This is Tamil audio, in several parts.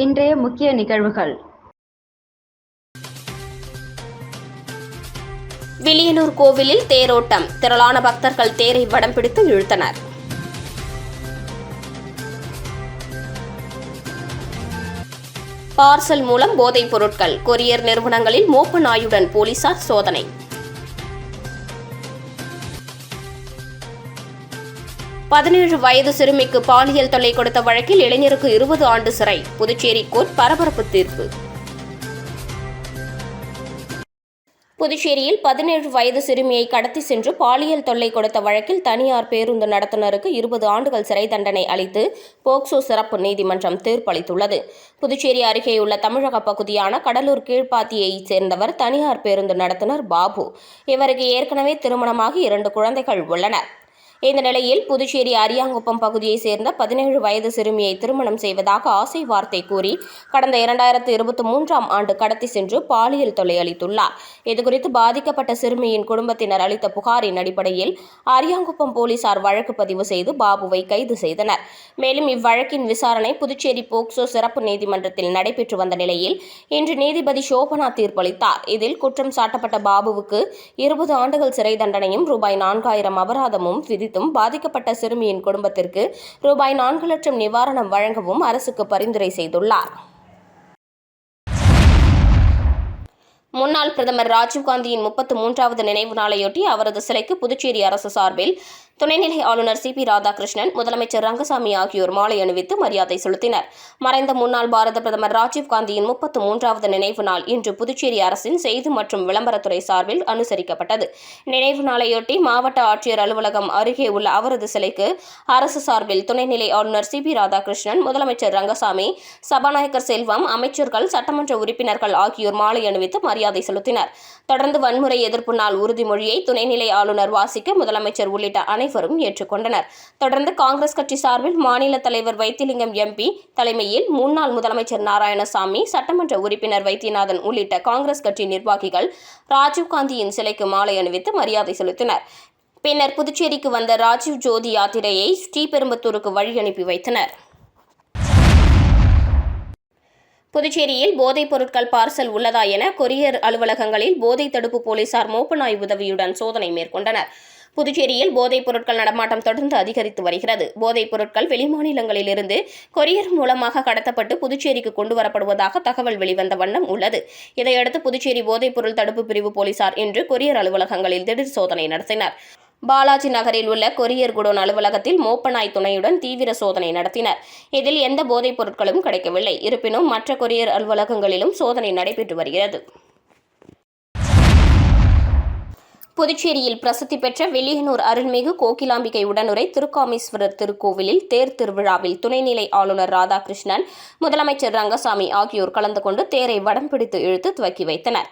இன்றைய முக்கிய நிகழ்வுகள். வில்லியனூர் கோவிலில் தேரோட்டம். திரளான பக்தர்கள் தேரை வடம் பிடித்து இழுத்தனர். பார்சல் மூலம் போதைப் பொருட்கள். கொரியர் நிறுவனங்களில் மோப்ப நாயுடன் போலீசார் சோதனை. பதினேழு வயது சிறுமிக்கு பாலியல் தொல்லை கொடுத்த வழக்கில் இளைஞருக்கு இருபது ஆண்டு சிறை. புதுச்சேரி கோர்ட் பரபரப்பு தீர்ப்பு. புதுச்சேரியில் பதினேழு வயது சிறுமியை கடத்தி சென்று பாலியல் தொல்லை கொடுத்த வழக்கில் தனியார் பேருந்து நடத்துனருக்கு இருபது ஆண்டுகள் சிறை தண்டனை அளித்து போக்சோ சிறப்பு நீதிமன்றம் தீர்ப்பளித்துள்ளது. புதுச்சேரி அருகேயுள்ள தமிழக பகுதியான கடலூர் கீழ்ப்பாத்தியைச் சேர்ந்தவர் தனியார் பேருந்து நடத்துனர் பாபு. இவருக்கு ஏற்கனவே திருமணமாகி இரண்டு குழந்தைகள் உள்ளனர். இந்த நிலையில் புதுச்சேரி அரியாங்குப்பம் பகுதியைச் சேர்ந்த பதினேழு வயது சிறுமியை திருமணம் செய்வதாக ஆசை வார்த்தை கூறி கடந்த இரண்டாயிரத்து இருபத்தி மூன்றாம் ஆண்டு கடத்தி சென்று பாலியல் தொல்லை அளித்துள்ளார் இதுகுறித்து பாதிக்கப்பட்ட சிறுமியின் குடும்பத்தினர் அளித்த புகாரின் அடிப்படையில் அரியாங்குப்பம் போலீசார் வழக்கு பதிவு செய்து பாபுவை கைது செய்தனர். மேலும் இவ்வழக்கின் விசாரணை புதுச்சேரி போக்சோ சிறப்பு நீதிமன்றத்தில் நடைபெற்று வந்த நிலையில் இன்று நீதிபதி சோபனா தீர்ப்பளித்தார். இதில் குற்றம் சாட்டப்பட்ட பாபுவுக்கு இருபது ஆண்டுகள் சிறை தண்டனையும் ரூபாய் நான்காயிரம் அபராதமும் விதித்தும் பாதிக்கப்பட்ட சிறுமியின் குடும்பத்திற்கு ரூபாய் நான்கு லட்சம் நிவாரணம் வழங்கவும் அரசுக்கு பரிந்துரை செய்துள்ளார். முன்னாள் பிரதமர் ராஜீவ்காந்தியின் முப்பத்து மூன்றாவது நினைவு நாளையொட்டி அவரது சிலைக்கு புதுச்சேரி அரசு சார்பில் துணைநிலை ஆளுநர் சி பி ராதாகிருஷ்ணன் முதலமைச்சர் ரங்கசாமி ஆகியோர் மாலை அணிவித்து மரியாதை செலுத்தினர். மறைந்த முன்னாள் பாரத பிரதமர் ராஜீவ்காந்தியின் முப்பத்து மூன்றாவது நினைவு நாள் இன்று புதுச்சேரி அரசின் செய்தி மற்றும் விளம்பரத்துறை சார்பில் அனுசரிக்கப்பட்டது. நினைவு நாளையொட்டி மாவட்ட ஆட்சியர் அலுவலகம் அருகே உள்ள அவரது சிலைக்கு அரசு சார்பில் துணைநிலை ஆளுநர் சி பி ராதாகிருஷ்ணன் முதலமைச்சர் ரங்கசாமி சபாநாயகர் செல்வம் அமைச்சர்கள் சட்டமன்ற உறுப்பினர்கள் ஆகியோர் மாலை அணிவித்து மரியாதை செலுத்தினர். தொடர்ந்து வன்முறை எதிர்ப்பு நாள் உறுதிமொழியை துணைநிலை ஆளுநர் வாசிக்க முதலமைச்சர் உள்ளிட்ட அனைவரும் ஏற்றுக்கொண்டனர். தொடர்ந்து காங்கிரஸ் கட்சி சார்பில் மாநில தலைவர் வைத்திலிங்கம் எம்பி தலைமையில் முன்னாள் முதலமைச்சர் நாராயணசாமி சட்டமன்ற உறுப்பினர் வைத்தியநாதன் உள்ளிட்ட காங்கிரஸ் கட்சி நிர்வாகிகள் ராஜீவ்காந்தியின் சிலைக்கு மாலை அணிவித்து மரியாதை செலுத்தினர். பின்னர் புதுச்சேரிக்கு வந்த ராஜீவ் ஜோதி யாத்திரையை ஸ்ரீபெரும்புத்தூருக்கு வழி அனுப்பி வைத்தனர். புதுச்சேரியில் போதைப் பொருட்கள் பார்சல் உள்ளதா என கொரியர் அலுவலகங்களில் போதை தடுப்பு போலீசார் மோப்பநாய் உதவியுடன் சோதனை மேற்கொண்டனர். புதுச்சேரியில் போதைப் பொருட்கள் நடமாட்டம் தொடர்ந்து அதிகரித்து வருகிறது. போதைப் பொருட்கள் வெளிமாநிலங்களிலிருந்து கொரியர் மூலமாக கடத்தப்பட்டு புதுச்சேரிக்கு கொண்டு வரப்படுவதாக தகவல் வெளிவந்த வண்ணம் உள்ளது. இதையடுத்து புதுச்சேரி போதைப் பொருள் தடுப்பு பிரிவு போலீசார் இன்று கொரியர் அலுவலகங்களில் திடீர் சோதனை நடத்தினர். பாலாஜி நகரில் உள்ள கொரியர் குடோன் அலுவலகத்தில் மோப்பநாய் துணையுடன் தீவிர சோதனை நடத்தினர். இதில் எந்த போதைப் பொருட்களும் கிடைக்கவில்லை. இருப்பினும் மற்ற கொரியர் அலுவலகங்களிலும் சோதனை நடைபெற்று வருகிறது. புதுச்சேரியில் பிரசித்தி பெற்ற வில்லியனூர் அருள்மிகு கோகிலாம்பிகை உடனுரை திருக்காமீஸ்வரர் திருக்கோவிலில் தேர் திருவிழாவில் துணைநிலை ஆளுநர் ராதாகிருஷ்ணன் முதலமைச்சர் ரங்கசாமி ஆகியோர் கலந்து கொண்டு தேரை வடம் பிடித்து இழுத்து துவக்கி வைத்தனர்.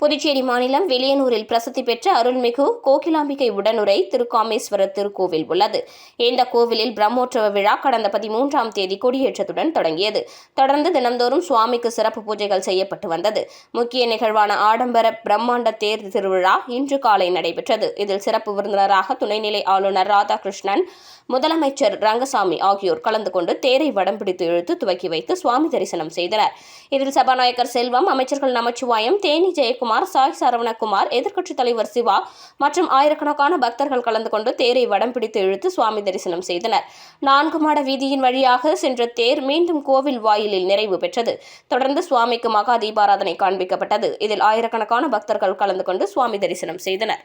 புதுச்சேரி மாநிலம் வெளியனூரில் பிரசித்தி பெற்ற அருள்மிகு கோகிலாம்பிகை உடனுரை திருக்காமேஸ்வரர் திருக்கோவில் உள்ளது. இந்த கோவிலில் பிரம்மோற்சவ விழா கடந்த பதிமூன்றாம் தேதி கொடியேற்றத்துடன் தொடங்கியது. தொடர்ந்து தினம்தோறும் சுவாமிக்கு சிறப்பு பூஜைகள் செய்யப்பட்டு வந்தது. முக்கிய நிகழ்வான ஆடம்பர பிரம்மாண்ட தேர் திருவிழா இன்று காலை நடைபெற்றது. இதில் சிறப்பு விருந்தினராக துணைநிலை ஆளுநர் ராதாகிருஷ்ணன் முதலமைச்சர் ரங்கசாமி ஆகியோர் கலந்து கொண்டு தேரை வடம் பிடித்து இழுத்து துவக்கி வைத்து சுவாமி தரிசனம் செய்தனர். இதில் சபாநாயகர் செல்வம் அமைச்சர்கள் நமச்சிவாயம் தேனி ஜெயக்குமார் சாய் சரவணகுமார் எதிர்க்கட்சித் தலைவர் சிவா மற்றும் ஆயிரக்கணக்கான பக்தர்கள் கலந்து கொண்டு தேரை வடம் பிடித்து இழுத்து சுவாமி தரிசனம் செய்தனர். நான்கு மாட வீதியின் வழியாக சென்ற தேர் மீண்டும் கோவில் வாயிலில் நிறைவு பெற்றது. தொடர்ந்து சுவாமிக்கு மகா தீபாராதனை காண்பிக்கப்பட்டது. இதில் ஆயிரக்கணக்கான பக்தர்கள் கலந்து கொண்டு சுவாமி தரிசனம் செய்தனர்.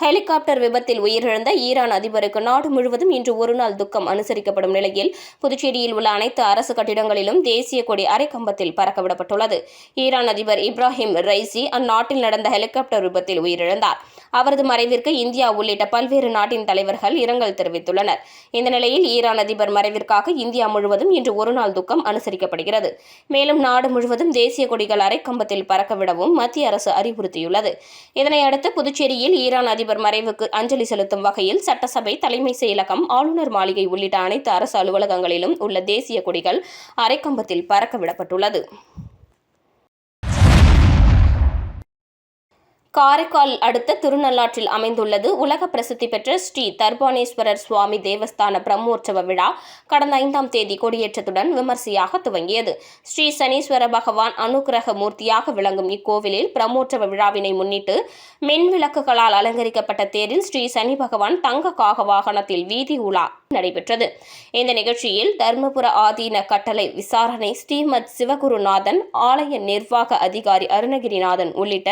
ஹெலிகாப்டர் விபத்தில் உயிரிழந்த ஈரான் அதிபருக்கு நாடு முழுவதும் இன்று ஒருநாள் துக்கம் அனுசரிக்கப்படும் நிலையில் புதுச்சேரியில் உள்ள அனைத்து அரசு கட்டிடங்களிலும் தேசிய கொடி அரைக்கம்பத்தில் பறக்கவிடப்பட்டுள்ளது. ஈரான் அதிபர் இப்ராஹிம் ரைசி அந்நாட்டில் நடந்த ஹெலிகாப்டர் விபத்தில் உயிரிழந்தார். அவரது மறைவிற்கு இந்தியா உள்ளிட்ட பல்வேறு நாட்டின் தலைவர்கள் இரங்கல் தெரிவித்துள்ளனர். இந்த நிலையில் ஈரான் அதிபர் மறைவிற்காக இந்தியா முழுவதும் இன்று ஒருநாள் துக்கம் அனுசரிக்கப்படுகிறது. மேலும் நாடு முழுவதும் தேசிய கொடிகள் அரைக்கம்பத்தில் பறக்கவிடவும் மத்திய அரசு அறிவுறுத்தியுள்ளது. இதனையடுத்து புதுச்சேரியில் ஈரான் அதிபர் மறைவுக்கு அஞ்சலி செலுத்தும் வகையில் சட்டசபை தலைமை செயலகம் ஆளுநர் மாளிகை உள்ளிட்ட அனைத்து அரசு அலுவலகங்களிலும் உள்ள தேசிய கொடிகள் அரைக்கம்பத்தில் பறக்கவிடப்பட்டுள்ளது காரைக்கால் அடுத்த திருநள்ளாற்றில் அமைந்துள்ளது. உலக பிரசித்தி பெற்ற ஸ்ரீ தர்பானேஸ்வரர் சுவாமி தேவஸ்தான பிரம்மோற்சவ விழா கடந்த ஐந்தாம் தேதி கொடியேற்றத்துடன் விமர்சையாக துவங்கியது. ஸ்ரீ சனீஸ்வர பகவான் அனுக்கிரக மூர்த்தியாக விளங்கும் இக்கோவிலில் பிரம்மோற்சவ விழாவினை முன்னிட்டு மின் விளக்குகளால் அலங்கரிக்கப்பட்ட தேரில் ஸ்ரீ சனி பகவான் தங்க காக வாகனத்தில் வீதி உலா நடைபெற்றது. இந்த நிகழ்ச்சியில் தர்மபுர ஆதீன கட்டளை விசாரணை ஸ்ரீமத் சிவகுருநாதன் ஆலய நிர்வாக அதிகாரி அருணகிரிநாதன் உள்ளிட்ட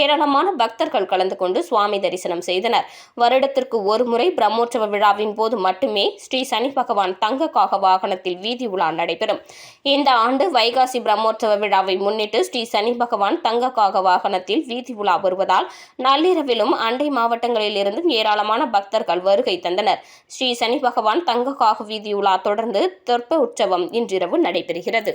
ஏராளமான ஏராளமான பக்தர்கள் கலந்து கொண்டு சுவாமி தரிசனம் செய்தனர். வருடத்திற்கு ஒருமுறை பிரம்மோற்சவ விழாவின் போது மட்டுமே ஸ்ரீ சனி பகவான் தங்க காக வாகனத்தில் வீதி உலா நடைபெறும். இந்த ஆண்டு வைகாசி பிரம்மோற்சவ விழாவை முன்னிட்டு ஸ்ரீ சனி பகவான் தங்க காக வாகனத்தில் வீதி உலா வருவதால் நள்ளிரவிலும் அண்டை மாவட்டங்களில் இருந்தும் ஏராளமான பக்தர்கள் வருகை தந்தனர். ஸ்ரீ சனி பகவான் தங்க காக வீதி உலா தொடர்ந்து தெற்ப உற்சவம் இன்றிரவு நடைபெறுகிறது.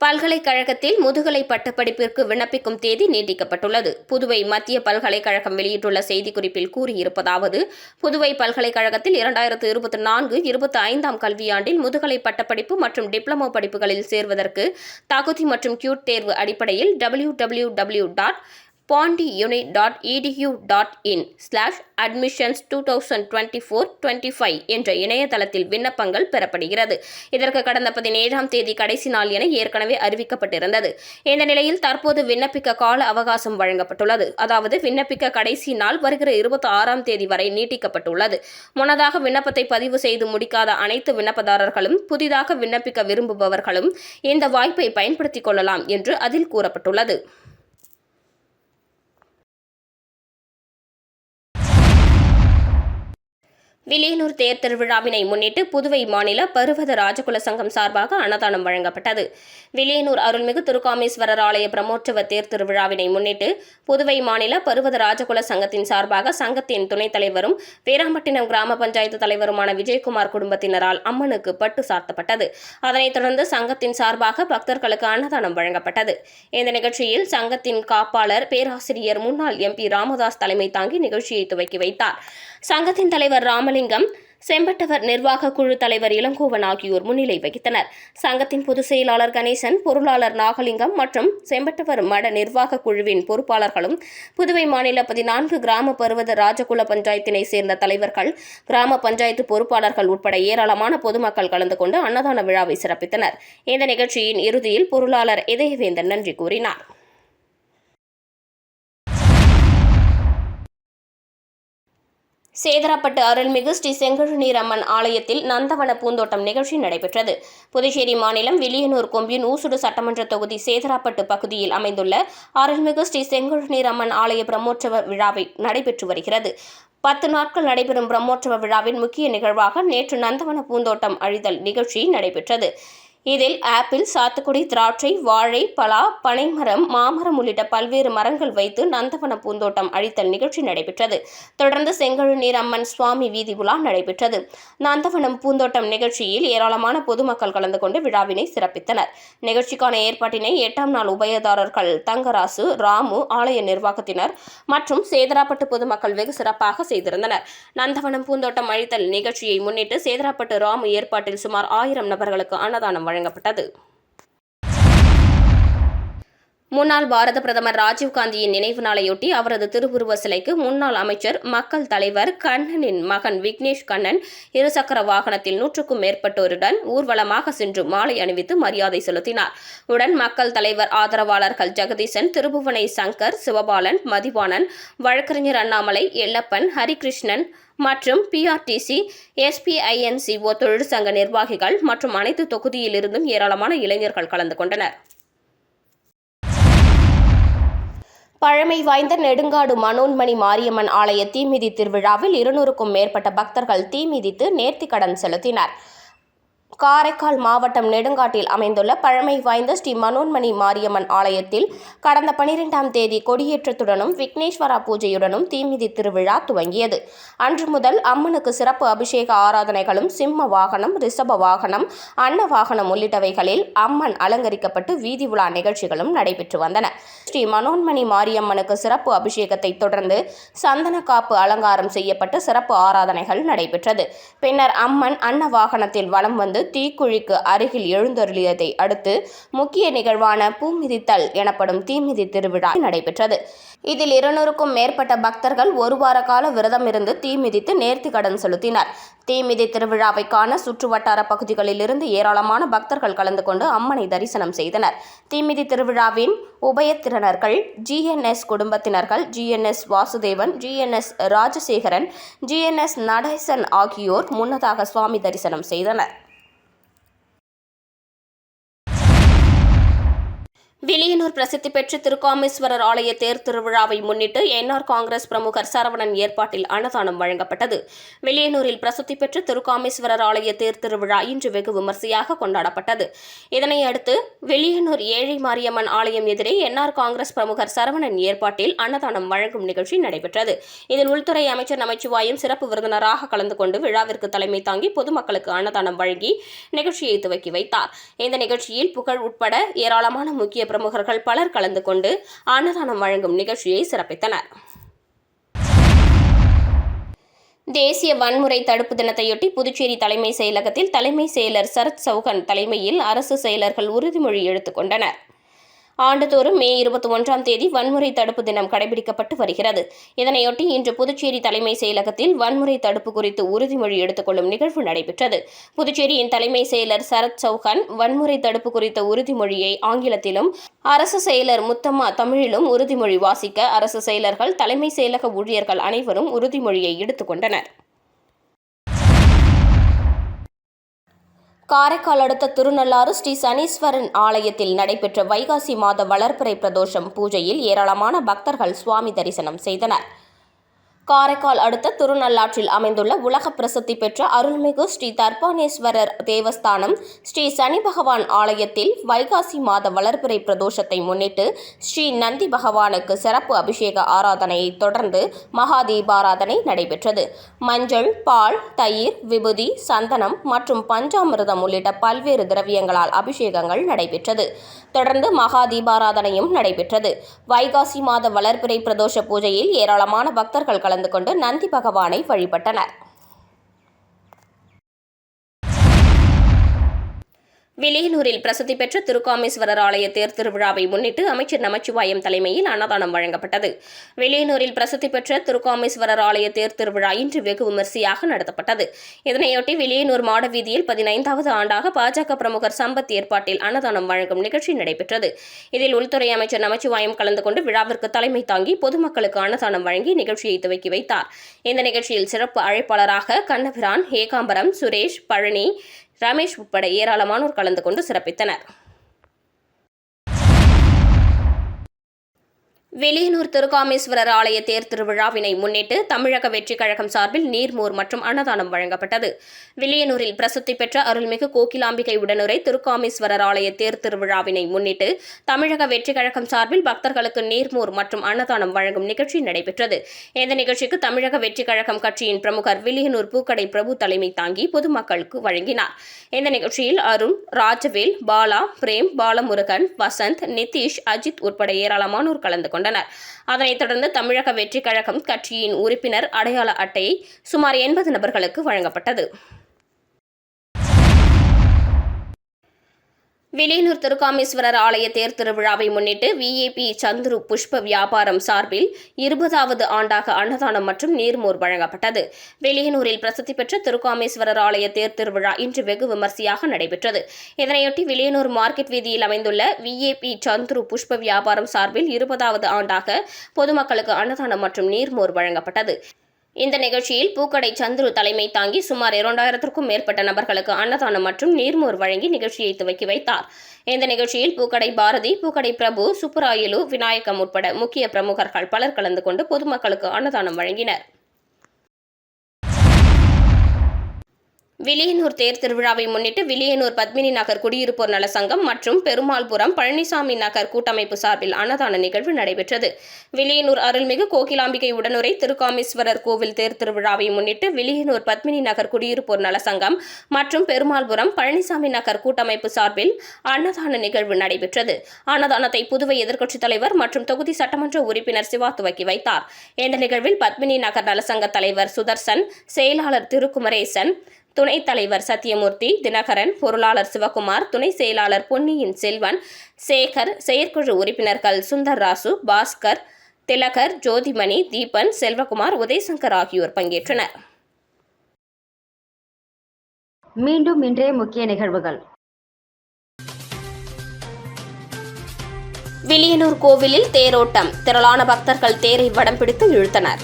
பல்கலைக்கழகத்தில் முதுகலை பட்டப்படிப்பிற்கு விண்ணப்பிக்கும் தேதி நீட்டிக்கப்பட்டுள்ளது. புதுவை மத்திய பல்கலைக்கழகம் வெளியிட்டுள்ள செய்திக்குறிப்பில் கூறியிருப்பதாவது புதுவை பல்கலைக்கழகத்தில் இரண்டாயிரத்து இருபத்தி நான்கு இருபத்தி ஐந்தாம் கல்வியாண்டில் முதுகலை பட்டப்படிப்பு மற்றும் டிப்ளமோ படிப்புகளில் சேர்வதற்கு தகுதி மற்றும் கியூட் தேர்வு அடிப்படையில் W W W dot Pondi uni dot edu dot in slash admissions two thousand twenty four twenty five என்ற இணையதளத்தில் விண்ணப்பங்கள் பெறப்படுகிறது. இதற்கு கடந்த பதினேழாம் தேதி கடைசி நாள் என ஏற்கனவே அறிவிக்கப்பட்டிருந்தது. இந்த நிலையில் தற்போது விண்ணப்பிக்க கால அவகாசம் வழங்கப்பட்டுள்ளது. அதாவது விண்ணப்பிக்க கடைசி நாள் வருகிற இருபத்தி ஆறாம் தேதி வரை நீட்டிக்கப்பட்டுள்ளது. முன்னதாக விண்ணப்பத்தை பதிவு செய்து முடிக்காத அனைத்து விண்ணப்பதாரர்களும் புதிதாக விண்ணப்பிக்க விரும்புபவர்களும் இந்த வாய்ப்பை பயன்படுத்திக் கொள்ளலாம் என்று அதில் கூறப்பட்டுள்ளது. வில்லியனூர் தேர் திருவிழாவினை முன்னிட்டு புதுவை மாநில பருவத ராஜகுல சங்கம் சார்பாக அன்னதானம் வழங்கப்பட்டது. வில்லியனூர் அருள்மிகு திருக்காமேஸ்வரர் ஆலய பிரமோற்சவ தேர் திருவிழாவினை முன்னிட்டு புதுவை மாநில பருவத ராஜகுல சங்கத்தின் சார்பாக சங்கத்தின் துணைத் தலைவரும் பேராம்பட்டினம் கிராம பஞ்சாயத்து தலைவருமான விஜயகுமார் குடும்பத்தினரால் அம்மனுக்கு பட்டு சாத்தப்பட்டது அதனைத் தொடர்ந்து சங்கத்தின் சார்பாக பக்தர்களுக்கு அன்னதானம் வழங்கப்பட்டது. இந்த நிகழ்ச்சியில் சங்கத்தின் காப்பாளர் பேராசிரியர் முன்னாள் எம்பி ராமதாஸ் தலைமை தாங்கி நிகழ்ச்சியை துவக்கி வைத்தார். சங்கத்தின் தலைவர் ராமலிங்கம் செம்பட்டவர் நிர்வாக குழு தலைவர் இளங்கோவன் ஆகியோர் முன்னிலை வகித்தனர். சங்கத்தின் பொதுச் செயலாளர் கணேசன் பொருளாளர் நாகலிங்கம் மற்றும் செம்பட்டவர் மட நிர்வாக குழுவின் பொறுப்பாளர்களும் புதுவை மாநில பதினான்கு கிராம பருவத ராஜகுல பஞ்சாயத்தினை சேர்ந்த தலைவர்கள் கிராம பஞ்சாயத்து பொறுப்பாளர்கள் உட்பட ஏராளமான பொதுமக்கள் கலந்து கொண்டு அன்னதான விழாவை சிறப்பித்தனர். இந்த நிகழ்ச்சியின் இறுதியில் பொருளாளர் இதயவேந்தன் நன்றி கூறினார். சேதராப்பட்டு அருள்மிகு ஸ்ரீ செங்கழுநீர் அம்மன் ஆலயத்தில் நந்தவன பூந்தோட்டம் நிகழ்ச்சி நடைபெற்றது. புதுச்சேரி மாநிலம் வில்லியனூர் கொம்பின் ஊசுடு சட்டமன்ற தொகுதி சேதராப்பட்டு பகுதியில் அமைந்துள்ள அருள்மிகு ஸ்ரீ செங்கழுநீர் அம்மன் ஆலய பிரம்மோற்சவ விழாவை நடைபெற்று வருகிறது. பத்து நாட்கள் நடைபெறும் பிரம்மோற்சவ விழாவின் முக்கிய நிகழ்வாக நேற்று நந்தவன பூந்தோட்டம் அழிதல் நிகழ்ச்சி நடைபெற்றது. இதில் ஆப்பிள் சாத்துக்குடி திராட்சை வாழை பலா பனைமரம் மாமரம் உள்ளிட்ட பல்வேறு மரங்கள் வைத்து நந்தவன பூந்தோட்டம் அழித்தல் நிகழ்ச்சி நடைபெற்றது. தொடர்ந்து செங்கழுநீர் அம்மன் சுவாமி வீதி உலா நடைபெற்றது. நந்தவனம் பூந்தோட்டம் நிகழ்ச்சியில் ஏராளமான பொதுமக்கள் கலந்து கொண்டு விழாவினை சிறப்பித்தனர். நிகழ்ச்சிக்கான ஏற்பாட்டினை எட்டாம் நாள் உபயதாரர்கள் தங்கராசு ராமு ஆலய நிர்வாகத்தினர் மற்றும் சேதராப்பட்டு பொதுமக்கள் வெகு சிறப்பாக செய்திருந்தனர். நந்தவனம் பூந்தோட்டம் அழித்தல் நிகழ்ச்சியை முன்னிட்டு சேதராப்பட்டு ராமு ஏற்பாட்டில் சுமார் ஆயிரம் நபர்களுக்கு அன்னதானம் வழங்கப்பட்டது. முன்னாள் பாரத பிரதமர் ராஜீவ்காந்தியின் நினைவு நாளையொட்டி அவரது திருவுருவ சிலைக்கு முன்னாள் அமைச்சர் மக்கள் தலைவர் கண்ணனின் மகன் விக்னேஷ் கண்ணன் இருசக்கர வாகனத்தில் நூற்றுக்கும் மேற்பட்டோருடன் ஊர்வலமாக சென்று மாலை அணிவித்து மரியாதை செலுத்தினார். உடன் மக்கள் தலைவர் ஆதரவாளர்கள் ஜெகதீசன் திருபுவனை சங்கர் சிவபாலன் மதிவாணன் வழக்கறிஞர் அண்ணாமலை எல்லப்பன் ஹரிகிருஷ்ணன் மற்றும் பிஆர்டிசி எஸ்பிஐஎன்சிஓ தொழிற்சங்க நிர்வாகிகள் மற்றும் அனைத்து தொகுதியிலிருந்தும் ஏராளமான இளைஞர்கள் கலந்து கொண்டனர். பழமை வாய்ந்த நெடுங்காடு மனோன்மணி மாரியம்மன் ஆலய தீமிதி திருவிழாவில் இருநூறுக்கும் மேற்பட்ட பக்தர்கள் தீமிதித்து நேர்த்திக்கடன் செலுத்தினர். காரைக்கால் மாவட்டம் நெடுங்காட்டில் அமைந்துள்ள பழமை வாய்ந்த ஸ்ரீ மனோன்மணி மாரியம்மன் ஆலயத்தில் கடந்த பனிரெண்டாம் தேதி கொடியேற்றத்துடனும் விக்னேஸ்வரா பூஜையுடனும் தீமிதி திருவிழா துவங்கியது. அன்று முதல் அம்மனுக்கு சிறப்பு அபிஷேக ஆராதனைகளும் சிம்ம வாகனம் ரிஷப வாகனம் அன்ன வாகனம் உள்ளிட்டவைகளில் அம்மன் அலங்கரிக்கப்பட்டு வீதி உலா நிகழ்ச்சிகளும் நடைபெற்று வந்தன. ஸ்ரீ மனோன்மணி மாரியம்மனுக்கு சிறப்பு அபிஷேகத்தை தொடர்ந்து சந்தன காப்பு அலங்காரம் செய்யப்பட்டு சிறப்பு ஆராதனைகள் நடைபெற்றது. பின்னர் அம்மன் அன்ன வாகனத்தில் வலம் வந்து தீக்குழிக்கு அருகில் எழுந்தருளியதை அடுத்து முக்கிய நிகழ்வான பூமிதித்தல் எனப்படும் தீமிதி திருவிழா நடைபெற்றது. இதில் இருநூறுக்கும் மேற்பட்ட பக்தர்கள் ஒரு வார கால விரதம் இருந்து தீமிதித்து நேர்த்தி கடன் செலுத்தினர். தீமிதி திருவிழாவை காண சுற்றுவட்டார பகுதிகளிலிருந்து ஏராளமான பக்தர்கள் கலந்து கொண்டு அம்மனை தரிசனம் செய்தனர். தீமிதி திருவிழாவின் உபயத்திறனர்கள் ஜிஎன்எஸ் குடும்பத்தினர்கள் GNS Vasudevan GNS Rajasekaran GNS Natesan ஆகியோர் முன்னதாக சுவாமி தரிசனம் செய்தனர். விலியனூர் பிரசித்தி பெற்ற திருக்காமேஸ்வரர் ஆலய தேர் திருவிழாவை முன்னிட்டு என்ஆர் காங்கிரஸ் பிரமுகர் சரவணன் ஏற்பாட்டில் அன்னதானம் வழங்கப்பட்டது. விலியனூரில் பிரசித்தி பெற்ற திருக்காமேஸ்வரர் ஆலய தேர் திருவிழா இன்று வெகு விமர்சையாக கொண்டாடப்பட்டது. இதனையடுத்து விலியனூர் ஏழை மாரியம்மன் ஆலயம் எதிரே என்ஆர் காங்கிரஸ் பிரமுகர் சரவணன் ஏற்பாட்டில் அன்னதானம் வழங்கும் நிகழ்ச்சி நடைபெற்றது. இதில் உள்துறை அமைச்சர் நமச்சிவாயம் சிறப்பு விருந்தினராக கலந்து கொண்டு விழாவிற்கு தலைமை தாங்கி பொதுமக்களுக்கு அன்னதானம் வழங்கி நிகழ்ச்சியை துவக்கி வைத்தார். இந்த நிகழ்ச்சியில் புகழ் உட்பட ஏராளமான முக்கிய பிரமுகர்கள் பலர் கலந்து கொண்டு அன்னதானம் வழங்கும் நிகழ்ச்சியை சிறப்பித்தனர். தேசிய வன்முறை தடுப்பு தினத்தையொட்டி புதுச்சேரி தலைமை செயலகத்தில் தலைமை செயலர் சரத் சௌகன் தலைமையில் அரசு செயலர்கள் உறுதிமொழி எடுத்துக் கொண்டனர். ஆண்டுதோறும் மே இருபத்தி ஒன்றாம் தேதி வன்முறை தடுப்பு தினம் கடைபிடிக்கப்பட்டு வருகிறது. இதனையொட்டி இன்று புதுச்சேரி தலைமை செயலகத்தில் வன்முறை தடுப்பு குறித்து உறுதிமொழி எடுத்துக்கொள்ளும் நிகழ்வு நடைபெற்றது. புதுச்சேரியின் தலைமை செயலர் சரத் சௌஹான் வன்முறை தடுப்பு குறித்த உறுதிமொழியை ஆங்கிலத்திலும் அரசு செயலர் முத்தம்மா தமிழிலும் உறுதிமொழி வாசிக்க அரசு செயலர்கள் தலைமை செயலக ஊழியர்கள் அனைவரும் உறுதிமொழியை எடுத்துக்கொண்டனர். காரைக்கால் அடுத்த திருநள்ளாறு ஸ்ரீ சனீஸ்வரன் ஆலயத்தில் நடைபெற்ற வைகாசி மாத வளர்ப்பிறை பிரதோஷம் பூஜையில் ஏராளமான பக்தர்கள் சுவாமி தரிசனம் செய்தனர். காரைக்கால் அடுத்த திருநள்ளாற்றில் அமைந்துள்ள உலக பிரசித்தி பெற்ற அருள்மிகு ஸ்ரீ தர்பானேஸ்வரர் தேவஸ்தானம் ஸ்ரீ சனி பகவான் ஆலயத்தில் வைகாசி மாத வளர்பிறை பிரதோஷத்தை முன்னிட்டு ஸ்ரீ நந்தி பகவானுக்கு சிறப்பு அபிஷேக ஆராதனையை தொடர்ந்து மகா தீபாராதனை நடைபெற்றது. மஞ்சள் பால் தயிர் விபூதி சந்தனம் மற்றும் பஞ்சாமிர்தம் உள்ளிட்ட பல்வேறு திரவியங்களால் அபிஷேகங்கள் நடைபெற்றது. தொடர்ந்து மகா தீபாராதனையும் நடைபெற்றது. வைகாசி மாத வளர்பிறை பிரதோஷ பூஜையில் ஏராளமான பக்தர்கள் கலந்து கொண்டு நந்தி பகவானை வழிபட்டனர். வில்லியனூரில் பிரசித்தி பெற்ற திருக்காமேஸ்வரர் ஆலய தேர் திருவிழாவை முன்னிட்டு அமைச்சர் நமச்சிவாயம் தலைமையில் அன்னதானம் வழங்கப்பட்டது. வில்லியனூரில் பிரசித்தி பெற்ற திருக்காமேஸ்வரர் ஆலய தேர் திருவிழா இன்று வெகு விமரிசையாக நடத்தப்பட்டது. இதனையொட்டி வில்லியனூர் மாடவீதியில் பதினைந்தாவது ஆண்டாக பாஜக பிரமுகர் சம்பத் ஏற்பாட்டில் அன்னதானம் வழங்கும் நிகழ்ச்சி நடைபெற்றது. இதில் உள்துறை அமைச்சர் நமச்சிவாயம் கலந்து கொண்டு விழாவிற்கு தலைமை தாங்கி பொதுமக்களுக்கு அன்னதானம் வழங்கி நிகழ்ச்சியை துவக்கி வைத்தார். இந்த நிகழ்ச்சியில் சிறப்பு அழைப்பாளராக கண்ணபிரான் ஏகாம்பரம் சுரேஷ் பழனி ரமேஷ் உட்பட ஏராளமானோர் கலந்து கொண்டு சிறப்பித்தனர். வெளியனூர் திருக்காமேஸ்வரர் ஆலய தேர் திருவிழாவினை முன்னிட்டு தமிழக வெற்றிக் கழகம் சார்பில் நீர்மோர் மற்றும் அன்னதானம் வழங்கப்பட்டது. வில்லியனூரில் பிரசித்தி பெற்ற அருள்மிகு கோகிலாம்பிகை உடனுரை திருக்காமேஸ்வரர் ஆலய தேர் திருவிழாவினை முன்னிட்டு தமிழக வெற்றிக் கழகம் சார்பில் பக்தர்களுக்கு நீர்மோர் மற்றும் அன்னதானம் வழங்கும் நிகழ்ச்சி நடைபெற்றது. இந்த நிகழ்ச்சிக்கு தமிழக வெற்றிக் கழகம் கட்சியின் பிரமுகர் வில்லியனூர் பூக்கடை பிரபு தலைமை தாங்கி பொதுமக்களுக்கு வழங்கினார். இந்த நிகழ்ச்சியில் அருண் ராஜவேல் பாலா பிரேம் பாலமுருகன் வசந்த் நிதிஷ் அஜித் உட்பட ஏராளமானோர் கலந்து கொண்டனர். கொண்டனர். அதனைத் தொடர்ந்து தமிழக வெற்றிக் கழகம் கட்சியின் உறுப்பினர் அடையாள அட்டையை சுமார் எண்பது நபர்களுக்கு வழங்கப்பட்டது. வில்லியனூர் திருக்காமேஸ்வரர் ஆலய தேர் திருவிழாவை முன்னிட்டு விஏபி சந்துரு புஷ்ப வியாபாரம் சார்பில் இருபதாவது ஆண்டாக அன்னதானம் மற்றும் நீர்மோர் வழங்கப்பட்டது. வில்லியனூரில் பிரசித்தி பெற்ற திருக்காமேஸ்வரர் ஆலய தேர் திருவிழா இன்று வெகு விமர்சையாக நடைபெற்றது. இதனையொட்டி வில்லியனூர் மார்க்கெட் வீதியில் அமைந்துள்ள விஏபி சந்துரு புஷ்ப வியாபாரம் சார்பில் இருபதாவது ஆண்டாக பொதுமக்களுக்கு அன்னதானம் மற்றும் நீர்மோர் வழங்கப்பட்டது. இந்த நிகழ்ச்சியில் பூக்கடை சந்துரு தலைமை தாங்கி சுமார் இரண்டாயிரத்திற்கும் மேற்பட்ட நபர்களுக்கு அன்னதானம் மற்றும் நீர்மோர் வழங்கி நிகழ்ச்சியை துவக்கி வைத்தார். இந்த நிகழ்ச்சியில் பூக்கடை பாரதி பூக்கடை பிரபு சுப்புராயலு விநாயகம் உட்பட முக்கிய பிரமுகர்கள் பலர் கலந்து கொண்டு பொதுமக்களுக்கு அன்னதானம் வழங்கினர். விலியனூர் தேர் திருவிழாவை முன்னிட்டு விலியனூர் பத்மினி நகர் குடியிருப்போர் நல சங்கம் மற்றும் பெருமாள்புரம் பழனிசாமி நகர் கூட்டமைப்பு சார்பில் அன்னதான நிகழ்வு நடைபெற்றது. விலியனூர் அருள்மிகு கோகிலாம்பிகை உடனுரை திருக்காமேஸ்வரர் கோவில் தேர் திருவிழாவை முன்னிட்டு விலியனூர் பத்மினி நகர் குடியிருப்போர் நல சங்கம் மற்றும் பெருமாள்புரம் பழனிசாமி நகர் கூட்டமைப்பு சார்பில் அன்னதான நிகழ்வு நடைபெற்றது. அன்னதானத்தை புதுவை எதிர்க்கட்சித் தலைவர் மற்றும் தொகுதி சட்டமன்ற உறுப்பினர் சிவா துவக்கி வைத்தார். இந்த நிகழ்வில் பத்மினி நகர் நலசங்க தலைவர் சுதர்சன் செயலாளர் திருக்குமரேசன் துணைத் தலைவர் சத்யமூர்த்தி தினகரன் பொருளாளர் சிவகுமார் துணை செயலாளர் பொன்னியின் செல்வன் சேகர் செயற்குழு உறுப்பினர்கள் சுந்தர் ராசு பாஸ்கர் திலகர் ஜோதிமணி தீபன் செல்வகுமார் உதயசங்கர் ஆகியோர் பங்கேற்றனர். மீண்டும் இன்றைய முக்கிய நிகழ்வுகள். வில்லியனூர் கோவிலில் தேரோட்டம். திரளான பக்தர்கள் தேரை வடம் பிடித்து இழுத்தனர்.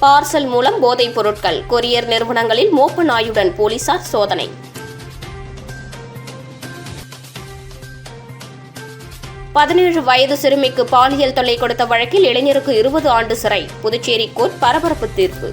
பார்சல் மூலம் போதைப் பொருட்கள். கொரியர் நிறுவனங்களில் மோப்ப நாயுடன் போலீசார் சோதனை. பதினேழு வயது சிறுமிக்கு பாலியல் தொல்லை கொடுத்த வழக்கில் இளைஞருக்கு இருபது ஆண்டு சிறை. புதுச்சேரி கோர்ட் பரபரப்பு தீர்ப்பு.